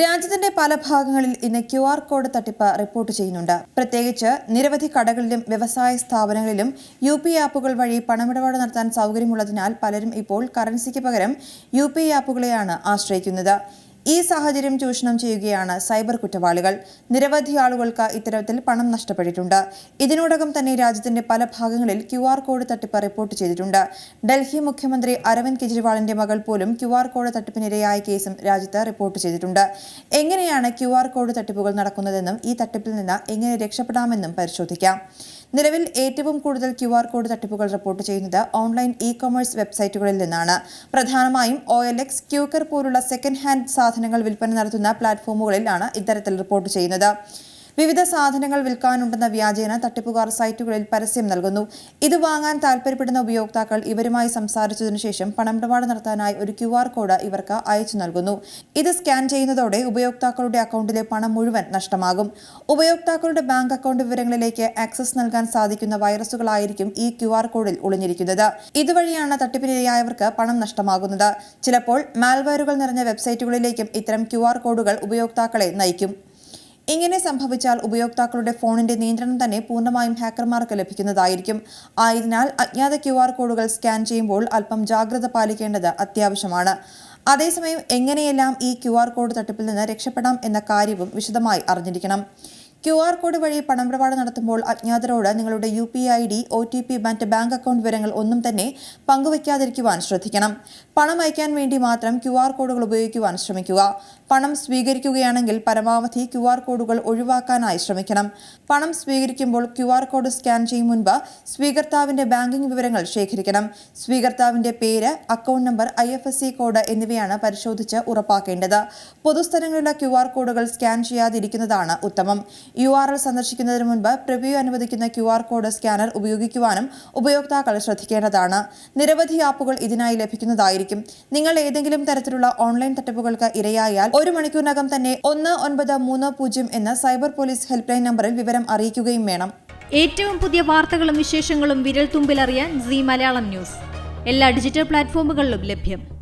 രാജ്യത്തിന്റെ പല ഭാഗങ്ങളിൽ ഇന്ന് ക്യു ആർ കോഡ് തട്ടിപ്പ് റിപ്പോർട്ട് ചെയ്യുന്നുണ്ട്. പ്രത്യേകിച്ച് നിരവധി കടകളിലും വ്യവസായ സ്ഥാപനങ്ങളിലും യു പി ആപ്പുകൾ വഴി പണമിടപാട് നടത്താൻ സൗകര്യമുള്ളതിനാൽ പലരും ഇപ്പോൾ കറൻസിക്ക് പകരം യു പി ആപ്പുകളെയാണ് ആശ്രയിക്കുന്നത്. ഈ സാഹചര്യം ചൂഷണം ചെയ്യുകയാണ് സൈബർ കുറ്റവാളികൾ. നിരവധി ആളുകൾക്ക് ഇത്തരത്തിൽ പണം നഷ്ടപ്പെട്ടിട്ടുണ്ട്. ഇതിനോടകം തന്നെ രാജ്യത്തിന്റെ പല ഭാഗങ്ങളിൽ ക്യു ആർ കോഡ് തട്ടിപ്പ് റിപ്പോർട്ട് ചെയ്തിട്ടുണ്ട്. ഡൽഹി മുഖ്യമന്ത്രി അരവിന്ദ് കെജ്രിവാളിന്റെ മകൾ പോലും ക്യു ആർ കോഡ് തട്ടിപ്പിനിരയായ കേസും രാജ്യത്ത് റിപ്പോർട്ട് ചെയ്തിട്ടുണ്ട്. എങ്ങനെയാണ് ക്യു ആർ കോഡ് തട്ടിപ്പുകൾ നടക്കുന്നതെന്നും ഈ തട്ടിപ്പിൽ നിന്ന് എങ്ങനെ രക്ഷപ്പെടാമെന്നും പരിശോധിക്കാം. നിലവിൽ ഏറ്റവും കൂടുതൽ ക്യു ആർ കോഡ് തട്ടിപ്പുകൾ റിപ്പോർട്ട് ചെയ്യുന്നത് ഓൺലൈൻ ഇ കൊമേഴ്സ് വെബ്സൈറ്റുകളിൽ നിന്നാണ്. പ്രധാനമായും ഒ എൽ എക്സ് ക്യൂക്കർ പോലുള്ള സെക്കൻഡ് ഹാൻഡ് സാധനങ്ങൾ വിൽപ്പന നടത്തുന്ന പ്ലാറ്റ്ഫോമുകളിലാണ് ഇത്തരത്തിൽ റിപ്പോർട്ട് ചെയ്യുന്നത്. വിവിധ സാധനങ്ങൾ വിൽക്കാനുണ്ടെന്ന വ്യാജേന തട്ടിപ്പുകാർ സൈറ്റുകളിൽ പരസ്യം നൽകുന്നു. ഇത് വാങ്ങാൻ താൽപര്യപ്പെടുന്ന ഉപയോക്താക്കൾ ഇവരുമായി സംസാരിച്ചതിനു ശേഷം പണമിടപാട് നടത്താനായി ഒരു ക്യു കോഡ് ഇവർക്ക് അയച്ചു നൽകുന്നു. ഇത് സ്കാൻ ചെയ്യുന്നതോടെ ഉപയോക്താക്കളുടെ അക്കൗണ്ടിലെ പണം മുഴുവൻ നഷ്ടമാകും. ഉപയോക്താക്കളുടെ ബാങ്ക് അക്കൗണ്ട് വിവരങ്ങളിലേക്ക് ആക്സസ് നൽകാൻ സാധിക്കുന്ന വൈറസുകളായിരിക്കും ഈ ക്യു കോഡിൽ ഒളിഞ്ഞിരിക്കുന്നത്. ഇതുവഴിയാണ് തട്ടിപ്പിനിരയായവർക്ക് പണം നഷ്ടമാകുന്നത്. ചിലപ്പോൾ മാൽവെയറുകൾ നിറഞ്ഞ വെബ്സൈറ്റുകളിലേക്കും ഇത്തരം ക്യു കോഡുകൾ ഉപയോക്താക്കളെ നയിക്കും. ഇങ്ങനെ സംഭവിച്ചാൽ ഉപയോക്താക്കളുടെ ഫോണിന്റെ നിയന്ത്രണം തന്നെ പൂർണമായും ഹാക്കർമാർക്ക് ലഭിക്കുന്നതായിരിക്കും. ആയതിനാൽ അജ്ഞാത ക്യു കോഡുകൾ സ്കാൻ ചെയ്യുമ്പോൾ അല്പം ജാഗ്രത പാലിക്കേണ്ടത് അത്യാവശ്യമാണ്. അതേസമയം എങ്ങനെയെല്ലാം ഈ ക്യു കോഡ് തട്ടിപ്പിൽ നിന്ന് രക്ഷപ്പെടാം എന്ന കാര്യവും വിശദമായി അറിഞ്ഞിരിക്കണം. ക്യു ആർ കോഡ് വഴി പണമിടപാട് നടത്തുമ്പോൾ അജ്ഞാതരോട് നിങ്ങളുടെ U P I D O T P മറ്റ് ബാങ്ക് അക്കൗണ്ട് വിവരങ്ങൾ ഒന്നും തന്നെ പങ്കുവയ്ക്കാതിരിക്കുവാൻ ശ്രദ്ധിക്കണം. പണം അയക്കാൻ വേണ്ടി മാത്രം ക്യു ആർ കോഡുകൾ ഉപയോഗിക്കുവാൻ ശ്രമിക്കുക. പണം സ്വീകരിക്കുകയാണെങ്കിൽ പരമാവധി ക്യു ആർ കോഡുകൾ ഒഴിവാക്കാനായി ശ്രമിക്കണം. പണം സ്വീകരിക്കുമ്പോൾ ക്യു ആർ കോഡ് സ്കാൻ ചെയ്യും മുൻപ് സ്വീകർത്താവിന്റെ ബാങ്കിംഗ് വിവരങ്ങൾ ശേഖരിക്കണം. സ്വീകർത്താവിന്റെ പേര് account number I F S C code എന്നിവയാണ് പരിശോധിച്ച് ഉറപ്പാക്കേണ്ടത്. പൊതുസ്ഥലങ്ങളിലെ ക്യു ആർ കോഡുകൾ സ്കാൻ ചെയ്യാതിരിക്കുന്നതാണ് ഉത്തമം. യു ആർ എൽ സന്ദർശിക്കുന്നതിന് മുൻപ് പ്രിവ്യൂ അനുവദിക്കുന്ന ക്യു ആർ കോഡ് സ്കാനർ ഉപയോഗിക്കുവാനും ഉപയോക്താക്കൾ ശ്രദ്ധിക്കേണ്ടതാണ്. നിരവധി ആപ്പുകൾ ഇതിനായി ലഭിക്കുന്നതായിരിക്കും. നിങ്ങൾ ഏതെങ്കിലും തരത്തിലുള്ള ഓൺലൈൻ തട്ടിപ്പുകൾക്ക് ഇരയായാൽ ഒരു മണിക്കൂറിനകം തന്നെ ഒന്ന് ഒൻപത് മൂന്ന് പൂജ്യം എന്ന സൈബർ പോലീസ് ഹെൽപ്പ് ലൈൻ നമ്പറിൽ വിവരം അറിയിക്കുകയും വേണം. ഏറ്റവും പുതിയ വാർത്തകളും വിശേഷങ്ങളും വിരൽ തുമ്പിലറിയാൻ സി മലയാളം ന്യൂസ്. എല്ലാ ഡിജിറ്റൽ പ്ലാറ്റ്ഫോമുകളിലും ലഭ്യം.